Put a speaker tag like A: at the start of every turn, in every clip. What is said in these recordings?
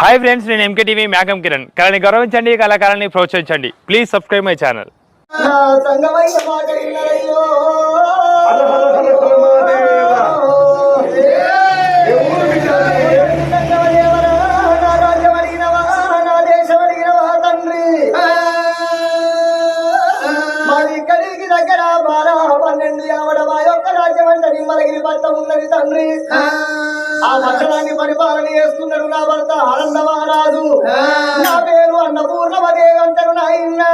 A: Hi friends నేను MK TV మేకం కిరణ్ కళని గౌరవించండి కళాకారాన్ని ప్రోత్సహించండి ప్లీజ్ సబ్స్క్రైబ్ మై ఛానల్
B: నా సంగమైన మాట దగ్గర బారా పన్నెండు మా యొక్క రాజ్యం అంటే నిమ్మలగిరి ఉన్నది తండ్రి ఆ పట్టణాన్ని పరిపాలన చేస్తున్నాడు నా భర్త ఆనంద మహారాజు. నా పేరు అన్నపూర్ణమదేవి అంటారు నాయన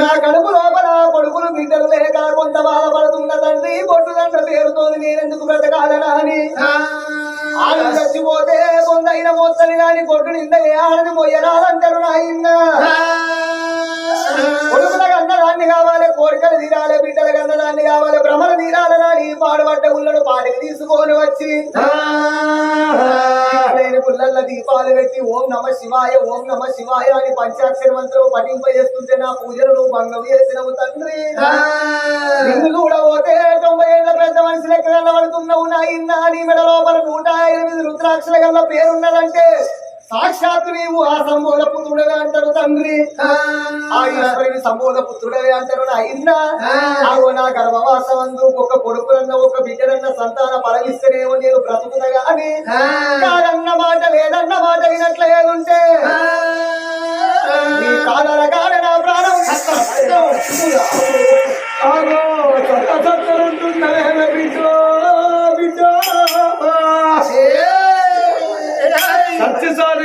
B: నా కడుపు లోపల కొడుకులు బిడ్డలు లేక కొంత బాధపడుతున్న తండ్రి పొట్టుదండ పేరుతో నేనెందుకు బ్రతకాలనా అని ఆడు చచ్చిపోతే కొందైన మొత్తని గాని కొట్టు నింద ఏ ఆడని మొయ్యరాదంటారు నాయన కొడుకుల కన్నదాన్ని కావాలి పాడుపడ్డ ఉళ్ళను పాడికి తీసుకొని వచ్చి. లేని పుల్లల్ల దీపాలు పెట్టి ఓం నమ శివాయ ఓం నమ శివాయ అని పంచాక్షర మంత్రం పఠింపజేస్తుంటే నా పూజలు నువ్వు భంగం చేసినవు తండ్రి. నిన్ను చూడబోతే తొంభై ఏళ్ళ పెద్ద మనిషి లెక్క కనబడుతున్నావు? నాయన నీ మెడ లోపల నూట ఎనిమిది రుద్రాక్షల గల్ల పేరున్నదంటే సాక్షాత్ నీవు ఆ సంబోధ పుత్రుడగా అంటారు తండ్రి. ఆ. ఈశ్వరుని సంబోధ పుత్రుడగా అంటారు నాయన. ఆగో నా గర్భవాసమందు ఒక కొడుకులన్న ఒక బిడ్డలన్న సంతాన పరమిస్తేనేమో నేను బ్రతుకుతగా అని. కాదన్న మాట లేదన్న మాట అయినట్లే ఉంటే. కాదన కాడ నా ప్రాణం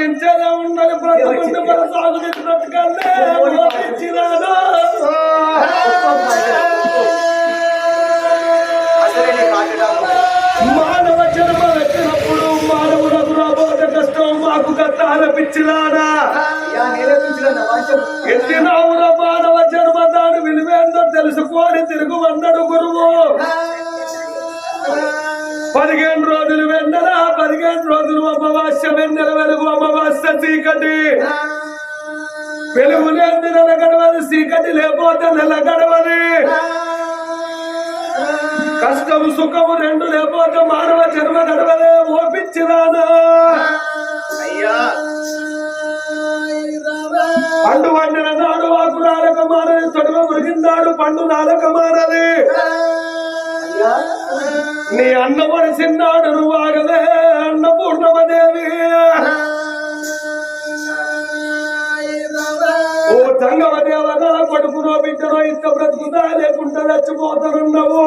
C: ఉండాలి బ్రతుకుంటే మన సాగు బ్రతకాలే ఇచ్చినాను మానవ జన్మ ఎత్తినప్పుడు మానవులకు రాబోయే కష్టం మాకు కట్టాల పిచ్చిలానా? ఎత్తినావుల మానవ జన్మ దాని విలువేందో తెలుసుకొని తిరుగు అన్నాడు గురువు. పదిహేను రోజులు వెన్నెల పదిహేను రోజులు అమావాస్య వెన్నెల వెలుగు అమావాస్య చీకటి. వెలుగు లేని నెల గడవది చీకటి లేకపోతే నెల గడవది. కష్టము సుఖము రెండు లేకపోతే మానవ జన్మ గడవదే ఓపించినానా పండు వండిన నాడు ఆకు నాలక మారని తొడవ మురిగిందాడు పండు నాలక మారది నీ అన్న మనిషిన్నాడు నువ్వు ఆగలే అన్నపూర్ణమదేవి. ఓ సంగమదేవగా కొడుకునో బిడ్డనో ఇంత బ్రతుకుతా లేకుండా చచ్చిపోతానున్నావు.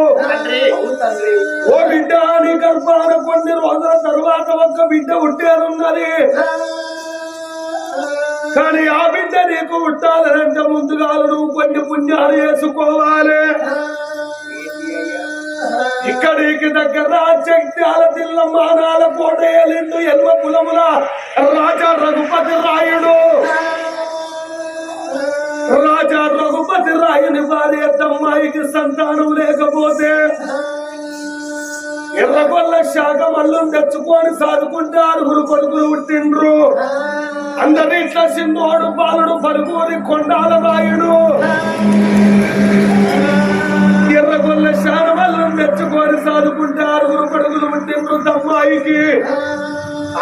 C: ఓ బిడ్డ నీ గర్భాన కొన్ని రోజుల తరువాత ఒక్క బిడ్డ పుట్టేనున్నది కానీ ఆ బిడ్డ నీకు పుట్టాలంటే ముందుగా నువ్వు కొన్ని పుణ్యాలు చేసుకోవాలి. ఇక్కడికి దగ్గర జగ్త్యాల దిల్ల మానాల కోటేలిండు ఎల్మ కులముల రాజా రఘుపతి రాయుడు. రాజా రఘుపతి రాయుని భార్య తమ్మాయికి సంతానం లేకపోతే ఎర్రగొల్ల శాఖ మల్లం తెచ్చుకొని సాదుకుంటారు ఆరుగురు కొడుకులు పుట్టిండ్రు. అందరి ఇట్లా సింధోడు బాలుడు పరుగురి కొండాల రాయుడు. శానవల్లం తెచ్చుకొని సాదుకుంటారు ఆరుగురు కొడుకులు ఉంటే అమ్మాయికి.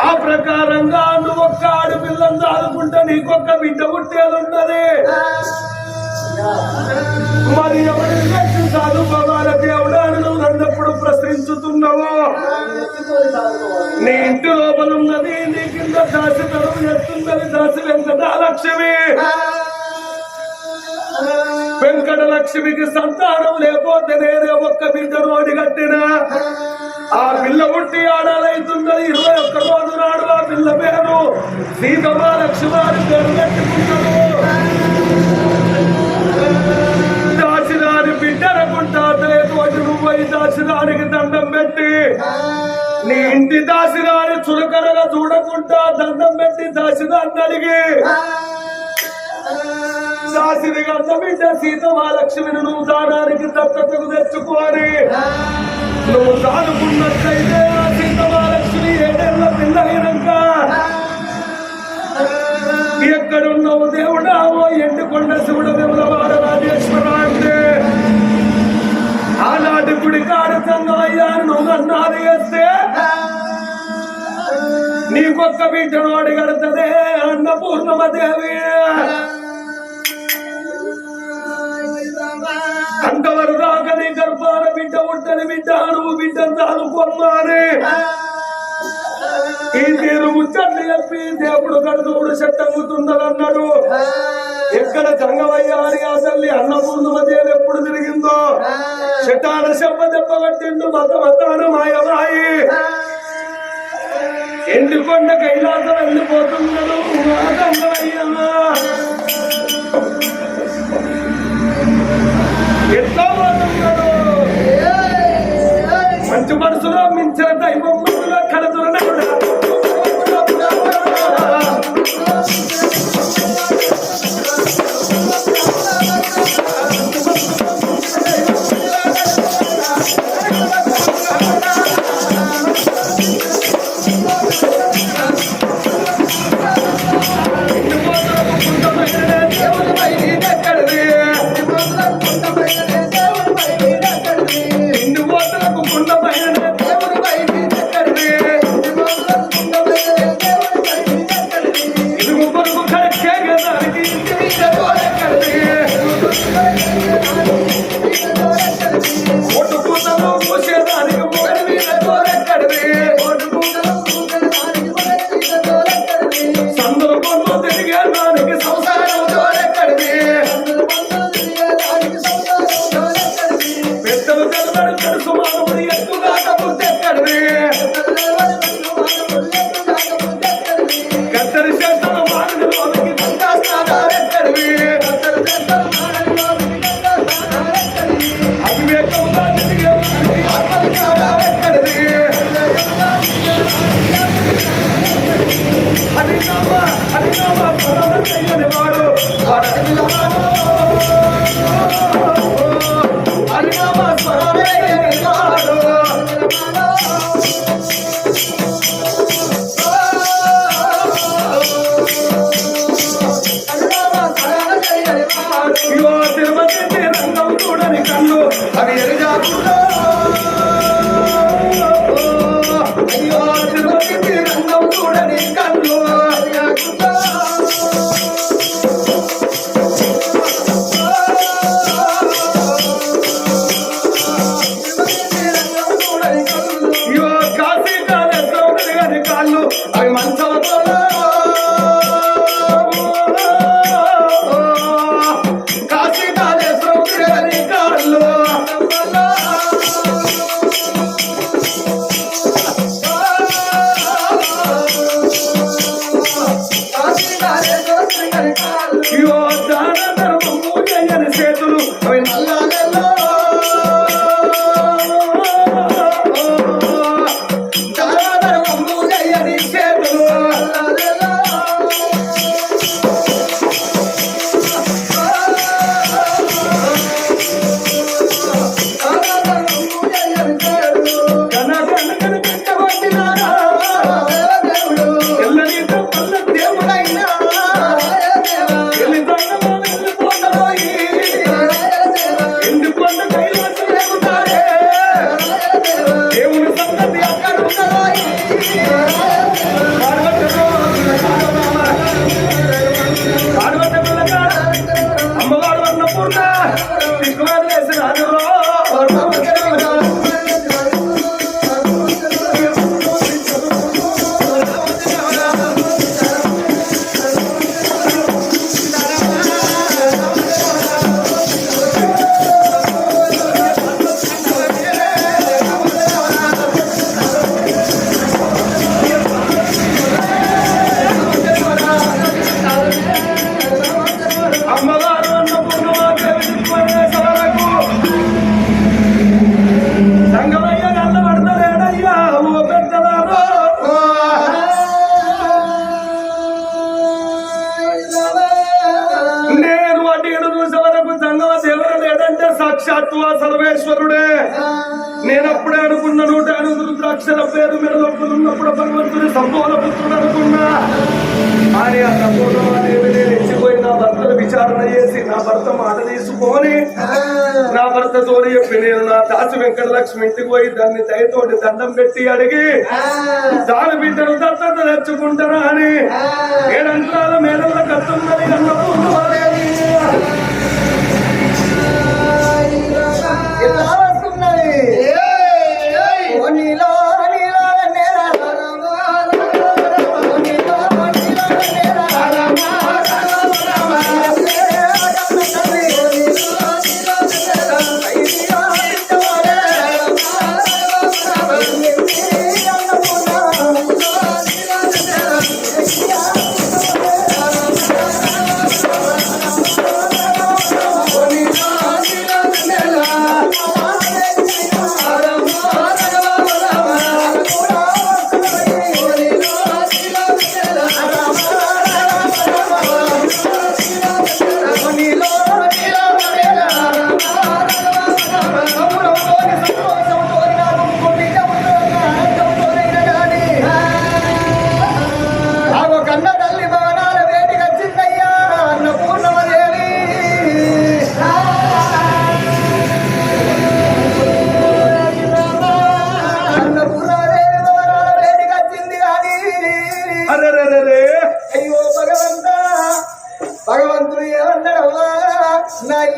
C: ఆ ప్రకారంగా నువ్వు ఒక్క ఆడపిల్లని సాదుకుంటే నీకొక్క బిడ్డ పుట్టేదున్నది మరి ఎవరి వ్యక్తి సాధుకోవాల దేవుడు నువ్వు నన్నప్పుడు ప్రశ్నించుతున్నావు? నీ ఇంటి లోపల ఉన్నది నీ కింద దాసి తరం ఎత్తుందని దాసి వెంకటాలక్ష్మి. వెంకట లక్ష్మికి సంతానం లేకపోతే నేనే ఒక్క బిడ్డను రోడ్డు కట్టిన. ఆ పిల్ల పుట్టి ఆడాలైతున్నది ఇరవై ఒక్క రోజు నాడు ఆ పిల్ల పేరు సీతమ్మ లక్ష్మారి పేరు దాచిదాని దాసిదాని బిడ్డనుకుంటా తోటి నువ్వై దాచిదానికి దండం పెట్టి నీ ఇంటి దాసిదాని చులకరగా చూడకుండా దండం పెట్టి దాసిదాన్ని అడిగి శాసిరిగా బిడ్డ సీత మహాలక్ష్మిని నువ్వు దానానికి దత్తతకు తెచ్చుకోవాలి. నువ్వు దానుకున్నట్లయితే ఆ సీత మహాలక్ష్మి ఏడేళ్ళ పిల్ల అయినాక ఎక్కడున్నావు దేవుడా? ఓ ఎండుకొండ శివుడు విమలవాడ రాజేశ్వర అంటే ఆనాటి గుడి కారకంగా అయ్యాను నువ్వు అన్నాది వేస్తే నీకొక్క బిడ్డను అడిగడుతుంది అన్నపూర్ణమ దేవి. బిడ్డ నువ్వు బిడ్డంతా ఈ తీరు ముచ్చట్లు చెప్పి దేవుడు కడుతోడు చెట్టమ్ముతుందన్నాడు ఎక్కడ గంగవయ్య అని ఆ తల్లి అన్నపూర్ణమ దేవి ఎప్పుడు తిరిగిందో? చెట్టాల చెప్ప దెబ్బ పట్టిండు మత మతాను మాయమాయి. ఎండికొండ కైలాసం ఎండిపోతున్నాడు గంగవయ్యమ్మా. ఎట్లా పోతున్నాడు మంచు మనసులో మించిన దైవం Oh. వెంకటలక్ష్మి ఇంటికి పోయి దాన్ని దయతోటి దండం పెట్టి అడిగి దాని బిడ్డలు దత్తత తెచ్చుకుంటారా అని. ఏడంత్రాల మేడల కత్తున్నది అన్నపూర్ణమాదేవి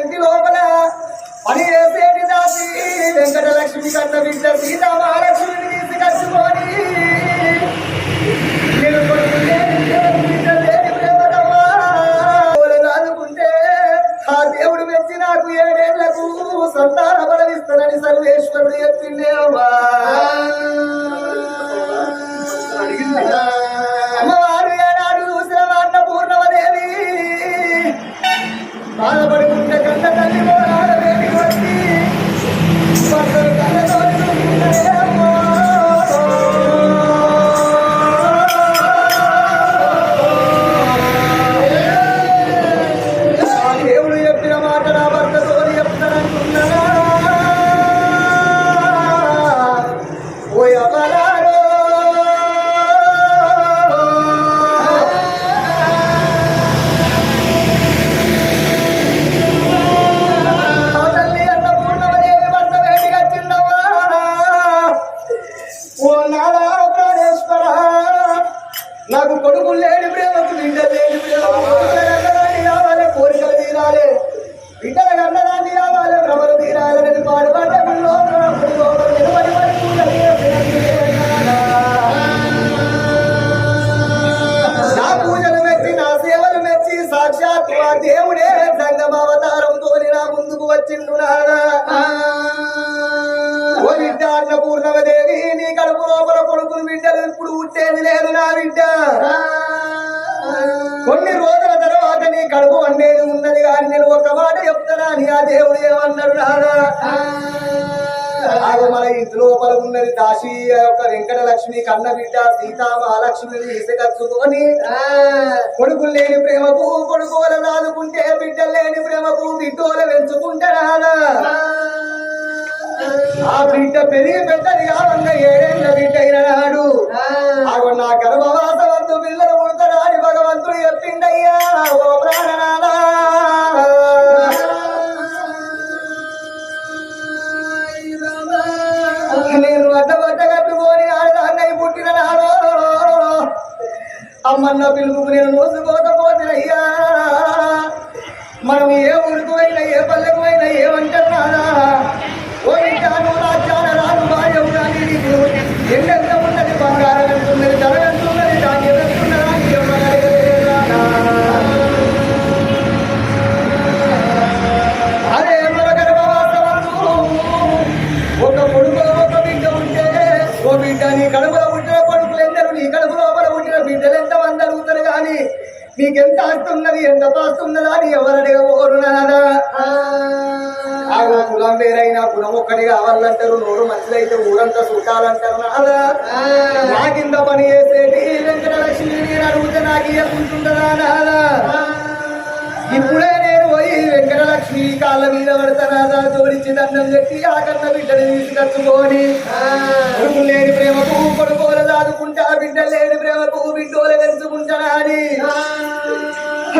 B: ఇంటి లోపల పని చేసేటి దాసి. వెంకటలక్ష్మి కన్న బిడ్డ సీతామహాలక్ష్మిని తీసుకొచ్చుకొని. నేను అనుకుంటే ఆ దేవుడు మెచ్చి నాకు ఏడేళ్ళకు సంతాన బలమిస్తానని సర్వేశ్వరుడు చెప్పిండే అమ్మా. దేవుడే సంగమావతారం తోలి నా ముందుకు వచ్చిండు నాడా ఓ బిడ్డ నీ కడుపు లోపల కొడుకులు బిడ్డలు ఇప్పుడు ఉట్టేది లేదు నా బిడ్డ. కొన్ని రోజుల తర్వాత నీ కడుపు వండేది ఉన్నది కానీ నేను ఒక మాట చెప్తానా అని ఆ దేవుడు ఏమన్నాడు నాడా ఆగో మన ఇంటి లోపల ఉన్నది దాసి యొక్క వెంకటలక్ష్మి కన్న బిడ్డ సీతా మహాలక్ష్మిని ఇసుకచ్చుకొని కొడుకులు లేని ప్రేమకు కొడుకోల దాదుకుంటే బిడ్డలు లేని ప్రేమకు బిడ్డోల పెంచుకుంటారా ఆ బిడ్డ పెరిగి పెద్దది కావంగా ఏడేళ్ళ బిడ్డ అయిన నాడు ఆగో నా గర్భవాస అన్న పిలుపుకు నేను మోసుకోకపోతున్నయ్యా మనం ఏ ఊరుకు అయినా ఏ పల్లెకు అయినా ఏమంటున్నారా ఓ ఇంటాను రాజ్యాల రాను భార్యవు కానీ నీకు ఎన్నెంత ఉన్నది బంగారం ఎంత ధర అరే మన గర్భవాసవంతు ఒక కొడుకు ఒక బిడ్డ ఉంటే ఓ బిడ్డ నీ కడుపులో నీకెంత ఆస్తున్నది ఎంత పాస్తున్నదా అని ఎవరు అడగబోరు నాదా కులం వేరైనా కులం ఒక్కటి కావాలంటారు నోరు మంచిదైతే ఊరంతా చుట్టాలంటారు నాదా నా కింద పని చేసేటి వెంకటలక్ష్మి నేను అడిగితే నాకు ఇవ్వకుంటుండదా నాదా ఇప్పుడే నేను వెంకటలక్ష్మి కాళ్ళ మీద పడతానా జోడించి దండం చెప్పి ఆ కన్న బిడ్డని తీసుకొచ్చుకొని. కొడుకు లేని ప్రేమకు కొడుకోలు దాదుకుంటా బిడ్డ లేని ప్రేమకు బిడ్డోలు పెంచుకుంటానా అని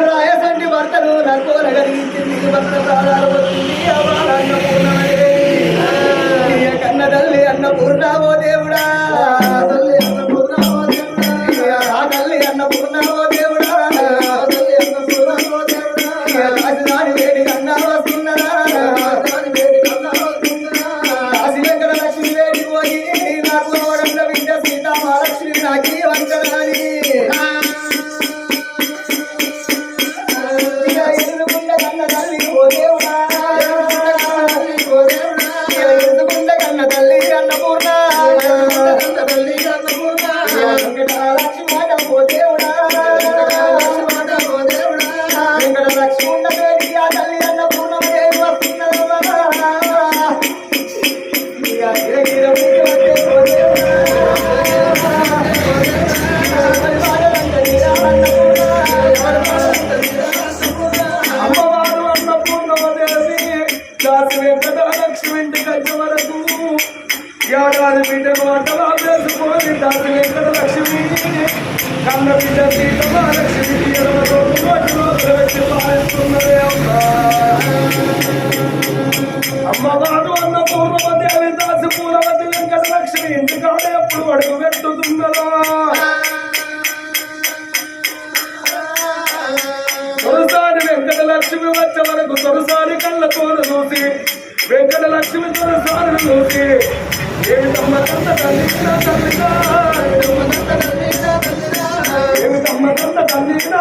B: రాయసంటి భర్తను నకోల కలిగించింది భక్త ప్రాణాలు వెంకట లక్ష్మి
C: తొలసారి చూసి ఏమిటమ్మ కంద తల్లి నా తల్లిదా ఏమిటమ్మ కంద తల్లి నా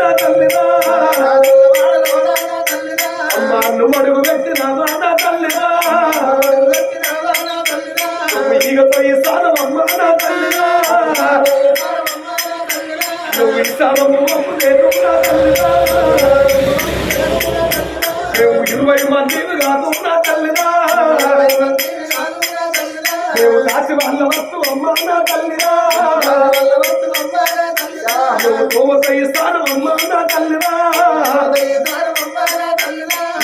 C: నా తల్లిదా అమ్మ నువ్వు అడుగు పెట్టినావా నా తల్లిదా ఇక పోయి నా తల్లిదా నువ్వు ఈ సారము లేదు నా తల్లిదా నువ్వు ఇరవై మంది కాదు నా తల్లిదా నువ్వు దాసి వాళ్ళ వస్తు అమ్మ నా తల్లిదా నువ్వు తోమసయ్య స్థానం అమ్మ నా తల్లిదా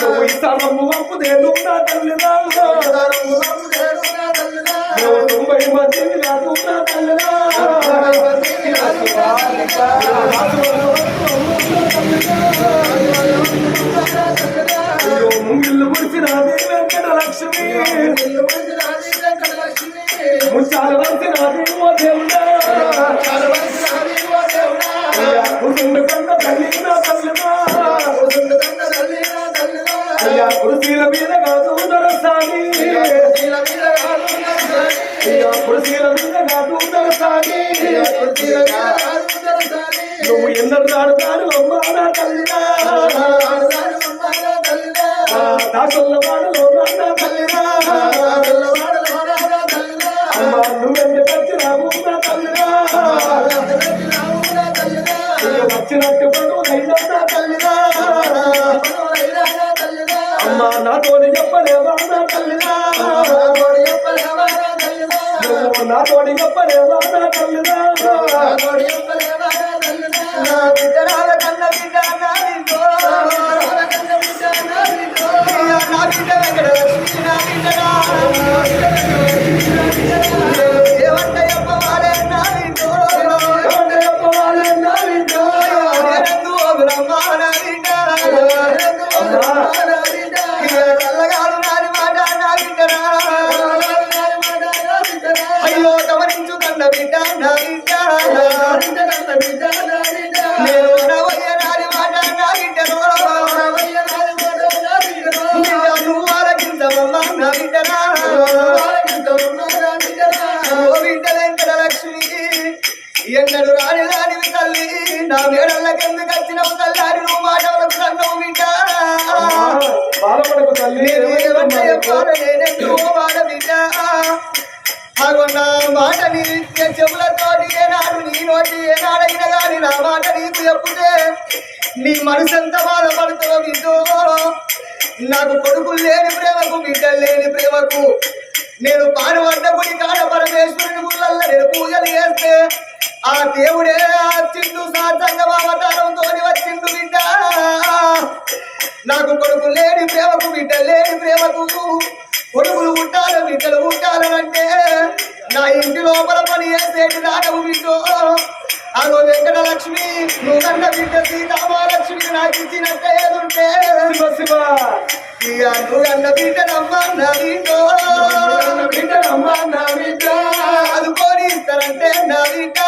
C: నువ్వు ఈ సారము వంపుదేను నా నా తల్లిదా కుర్చీల మీద కాదు దొరసాని నువ్వు ఎన్నడు దాడుతాడు అమ్మా నా తల్లిదా దాసల్ల వాడలో నా తల్లిదా అమ్మా నువ్వెందుకు వచ్చినావు నా అయ్యో వచ్చినట్టు పడు అయినా నా తల్లిదా అమ్మా నాతోని చెప్పలేవా నా తల్లిదా నువ్వు నాతోని చెప్పలేవా నా తల్లిదా
B: నా బిడ్డరాల కన్న బిడ్డ నా బిడ్డో. నా బిడ్డ వెంకట లక్ష్మి నా బిడ్డరా. ఏమంట నా మేడల్లకెందుకు వచ్చినవు తల్లారి నువ్వు మాటలకు కన్నవు బిడ్డ
C: బాధపడకు తల్లి
B: నేనెందుకు మాట బిడ్డ అగో నా మాట నీ చెవులతోటి ఏనాడు నీ నోటి ఏనాడైన గాని నా మాట నీకు చెప్పుతే నీ మనసు ఎంత బాధపడుతుందో నాకు కొడుకులు లేని ప్రేమకు బిడ్డలు లేని ప్రేమకు నేను పాడుపడ్డ గుడి కాడ పరమేశ్వరుని గుళ్ళల్లో నేను పూజలు చేస్తే ఆ దేవుడే వచ్చిండు సాధంగా అవతారంతో వచ్చిండు బిడ్డ. నాకు కొడుకు లేని ప్రేమకు బిడ్డ లేని ప్రేమకు కొడుకులు ఉంటారు బిడ్డలు పుట్టాలంటే నా ఇంటి లోపల పని చేసేటి వెంకట లక్ష్మి నువ్వు కన్న బిడ్డ సీతామహాలక్ష్మి నాకు ఇచ్చినట్టే ఏదుంటే నువ్వు కన్న బిడ్డ నమ్మా నా బిడ్డో
C: నా బిడ్డ?
B: ఇస్తారంటే నా బిడ్డ?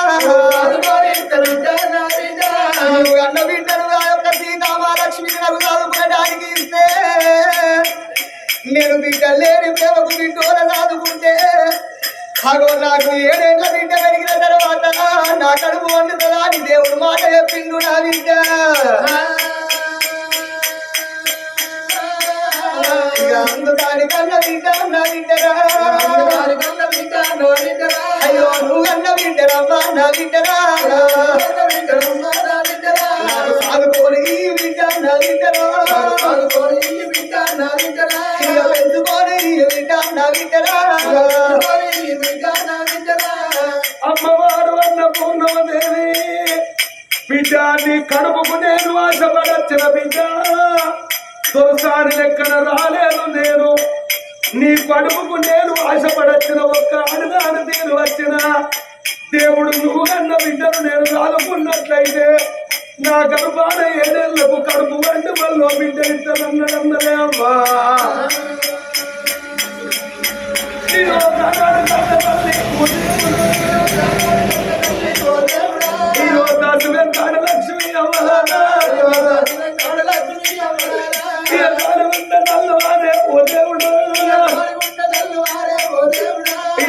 C: అందుకొని ఇస్తానంటే నా బిడ్డ?
B: నువ్వు కన్న బిడ్డను నా యొక్క సీతామహాలక్ష్మికి నాకు చదువుకోవడానికి ఇస్తే? నేను బిడ్డ లేని ప్రేమకు బిడ్డోల చదువుకుంటే అగో నాకు ఏడేళ్ళ బిడ్డ పెరిగిన తర్వాత నా కడుపు వండుతుందా అని దేవుడు మాట చెప్పిండు నా బిడ్డ ఇక అందుకని కన్న బిడ్డ నా బిడ్డరా. అయ్యో నువ్వు కన్న బిడ్డరమ్మా నా బిడ్డరా. ఇక పెంచుకోని ఈ బిడ్డ నా బిడ్డరా
C: అమ్మవారు అన్న పూర్ణమదేవి. బిడ్డ నీ కడుపుకు నేను ఆశపడచ్చిన బిడ్డ. తొలిసారి లెక్కన రాలేదు నేను. నీ కడుపుకు నేను ఆశపడచ్చిన ఒక్క అడుగాను నేను వచ్చిన. దేవుడు నువ్వు కన్న బిడ్డను నేను చాలుకున్నట్లయితే నా గర్భాన ఏడేళ్ళకు కడుపు వంటి వల్ల బిడ్డ ఇద్దరన్నదన్నదే అమ్మా లక్ష్మి ఓ దేవుడు. ఈ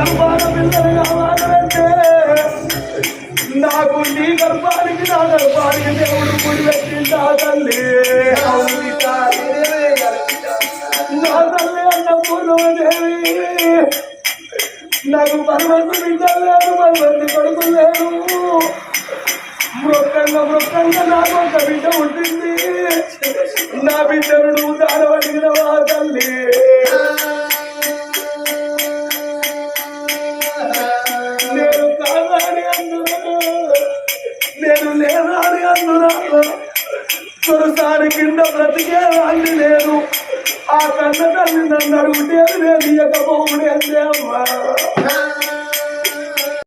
C: గర్భాన పిల్లలు కావాలంటే నాకు నీ గర్భానికి నా గర్భానికి దేవుడు గుడి పెట్టిందా తల్లి నా తల్లి అన్న పూర్వదేవి నాకు పరమంతు బిడ్డలు లేదు పరమంతు కొడుకు లేరు మృక్కంగా మృక్కంగా నాకు ఒక బిడ్డ ఉంటుంది నా బిడ్డను నువ్వు దాడవడిగినవా తల్లి. కాదని అందునా నేను లేదని అందునా తొలిసారి కింద బ్రతికే వాడిని నేను. ఆ కన్న తల్లి నన్ను అడుగుతే నేను ఇయ్యకపోవుడే అమ్మా.